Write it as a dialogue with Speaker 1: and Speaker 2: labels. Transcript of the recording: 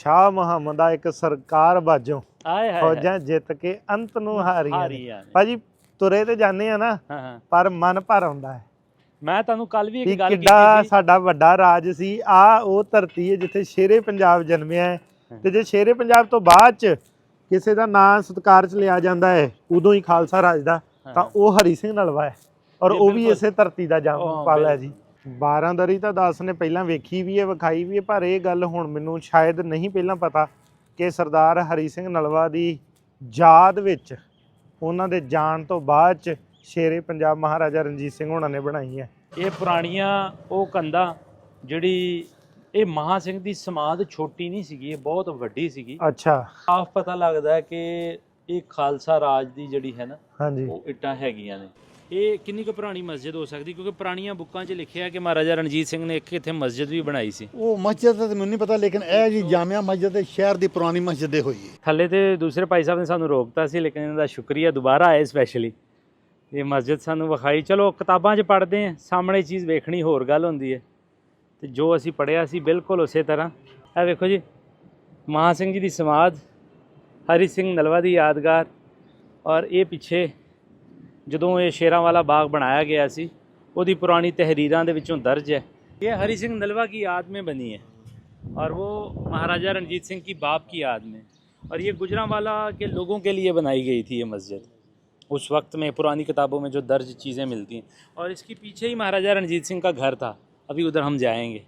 Speaker 1: ਸ਼ਾਹ ਮੁਹੰਮਦ ਦਾ ਇੱਕ ਸਰਕਾਰ ਬਾਜੋਂ।
Speaker 2: ਆਏ ਹਾਏ
Speaker 1: ਫੌਜਾਂ ਜਿੱਤ ਕੇ ਅੰਤ ਨੂੰ ਹਾਰੀਆਂ।
Speaker 2: ਹਾਰੀਆਂ ਨੇ।
Speaker 1: ਭਾਜੀ ਤੁਰੇ ਤੇ ਜਾਂਦੇ ਆ ਨਾ
Speaker 2: ਹਾਂ ਹਾਂ।
Speaker 1: ਪਰ ਮਨ ਭਰ ਆਉਂਦਾ ਹੈ।
Speaker 2: ਮੈਂ ਤੁਹਾਨੂੰ ਕੱਲ ਵੀ ਇੱਕ ਗੱਲ
Speaker 1: ਕਿੱਡਾ
Speaker 2: ਕੀਤੀ ਸੀ।
Speaker 1: ਸਾਡਾ ਵੱਡਾ ਰਾਜ ਸੀ ਆ ਉਹ ਧਰਤੀ ਹੈ ਜਿੱਥੇ ਸ਼ੇਰੇ ਪੰਜਾਬ ਜਨਮਿਆ ਹੈ। ਤੇ ਜੇ ਸ਼ੇਰੇ ਪੰਜਾਬ ਤੋਂ ਬਾਅਦ ਚ ਕਿਸੇ ਦਾ ਨਾਂ ਸਤਕਾਰ ਚ ਲਿਆ ਜਾਂਦਾ ਹੈ ਉਦੋਂ ਹੀ ਖਾਲਸਾ ਰਾਜ ਦਾ ਤਾਂ ਉਹ ਹਰੀ ਸਿੰਘ ਨਲਵਾ ਹੈ। ਔਰ
Speaker 2: ਜੀ,
Speaker 1: ਉਹ ਵੀ
Speaker 2: ਬਿਲਕੁਲ।
Speaker 1: ਇਸੇ ਧਰਤੀ ਦਾ ਪਲ ਹੈ ਜੀ। ਬਾਰਾਂਦਰੀ ਤਾਂ ਦਾਸ ਨੇ ਪਹਿਲਾਂ ਵੇਖੀ ਵੀ ਹੈ ਵਿਖਾਈ ਵੀ ਹੈ ਪਰ ਇਹ ਗੱਲ ਹੁਣ ਮੈਨੂੰ ਸ਼ਾਇਦ ਨਹੀਂ ਪਹਿਲਾਂ ਪਤਾ ਕਿ ਸਰਦਾਰ ਹਰੀ ਸਿੰਘ ਨਲਵਾ ਦੀ ਯਾਦ ਵਿੱਚ ਉਹਨਾਂ ਦੇ ਜਾਣ ਤੋਂ ਬਾਅਦ ਚ ਸ਼ੇਰੇ ਪੰਜਾਬ ਮਹਾਰਾਜਾ ਰਣਜੀਤ ਸਿੰਘ ਹੋਣਾ ਨੇ ਬਣਾਈ ਹੈ
Speaker 2: ਇਹ ਪੁਰਾਣੀਆਂ ਉਹ ਕੰਧਾਂ ਜਿਹੜੀ ਇਹ ਮਹਾ ਸਿੰਘ ਦੀ ਸਮਾਧ ਛੋਟੀ ਨਹੀਂ ਸੀਗੀ ਇਹ ਬਹੁਤ ਵੱਡੀ ਸੀਗੀ।
Speaker 1: ਅੱਛਾ।
Speaker 2: ਆਪ ਪਤਾ ਲੱਗਦਾ ਕਿ ਇਹ ਖਾਲਸਾ ਰਾਜ ਦੀ ਜਿਹੜੀ ਹੈ ਨਾ
Speaker 1: ਹਾਂਜੀ।
Speaker 2: ਉਹ ਇੱਟਾਂ ਹੈਗੀਆਂ ਨੇ। ਇਹ ਕਿੰਨੀ ਕੁ ਪੁਰਾਣੀ ਮਸਜਿਦ ਹੋ ਸਕਦੀ? ਕਿਉਂਕਿ ਪੁਰਾਣੀਆਂ ਬੁੱਕਾਂ 'ਚ ਲਿਖਿਆ ਕਿ ਮਹਾਰਾਜਾ ਰਣਜੀਤ ਸਿੰਘ ਨੇ ਇੱਕ ਇੱਥੇ ਮਸਜਿਦ ਵੀ ਬਣਾਈ ਸੀ।
Speaker 3: ਉਹ ਮਸਜਿਦ ਤਾਂ ਮੈਨੂੰ ਨਹੀਂ ਪਤਾ ਲੇਕਿਨ ਇਹ ਜੀ ਜਾਮਿਆ ਮਸਜਿਦ ਹੈ ਸ਼ਹਿਰ ਦੀ ਪੁਰਾਣੀ ਮਸਜਿਦ ਦੇ ਹੋਈ ਹੈ।
Speaker 2: ਥੱਲੇ ਤੇ ਦੂਸਰੇ ਭਾਈ ਸਾਹਿਬ ਨੇ ਸਾਨੂੰ ਰੋਕਤਾ ਸੀ ਲੇਕਿਨ ਇਹਨਾਂ ਦਾ ਸ਼ੁਕਰੀਆ ਦੁਬਾਰਾ ਆਏ ਸਪੈਸ਼ਲੀ ਇਹ ਮਸਜਿਦ ਸਾਨੂੰ ਵਿਖਾਈ। ਚਲੋ ਕਿਤਾਬਾਂ 'ਚ ਪੜ੍ਹਦੇ ਆ ਸਾਹਮਣੇ ਚੀਜ਼ ਵੇਖਣੀ ਹੋਰ ਗੱਲ ਹੁੰਦੀ ਹੈ। ਤੇ ਜੋ ਅਸੀਂ ਪੜ੍ਹਿਆ ਸੀ ਬਿਲਕੁਲ ਉਸੇ ਤਰ੍ਹਾਂ। ਇਹ ਵੇਖੋ ਜੀ ਮਹਾ ਸਿੰਘ ਜੀ ਦੀ ਸਮਾਧ ਹਰੀ ਸਿੰਘ ਨਲਵਾ ਦੀ ਯਾਦਗਾਰ ਔਰ ਇਹ ਪਿੱਛੇ ਜਦੋਂ ਇਹ ਸ਼ੇਰਾਂ ਵਾਲਾ ਬਾਗ ਬਣਾਇਆ ਗਿਆ ਸੀ ਉਹਦੀ ਪੁਰਾਣੀ ਤਹਿਰੀਰਾਂ ਦੇ ਵਿੱਚੋਂ ਦਰਜ ਹੈ ਇਹ ਹਰੀ ਸਿੰਘ नलवा की याद में बनी है और वो महाराजा रणजीत सिंह की बाप की याद में और ये गुजरांवाला के लोगों के लिए बनाई गई थी ये मस्जिद उस वक्त में पुरानी किताबों में जो दर्ज चीज़ें मिलती हैं और इसके पीछे ही महाराजा रणजीत सिंह का घर था अभी उधर हम जाएंगे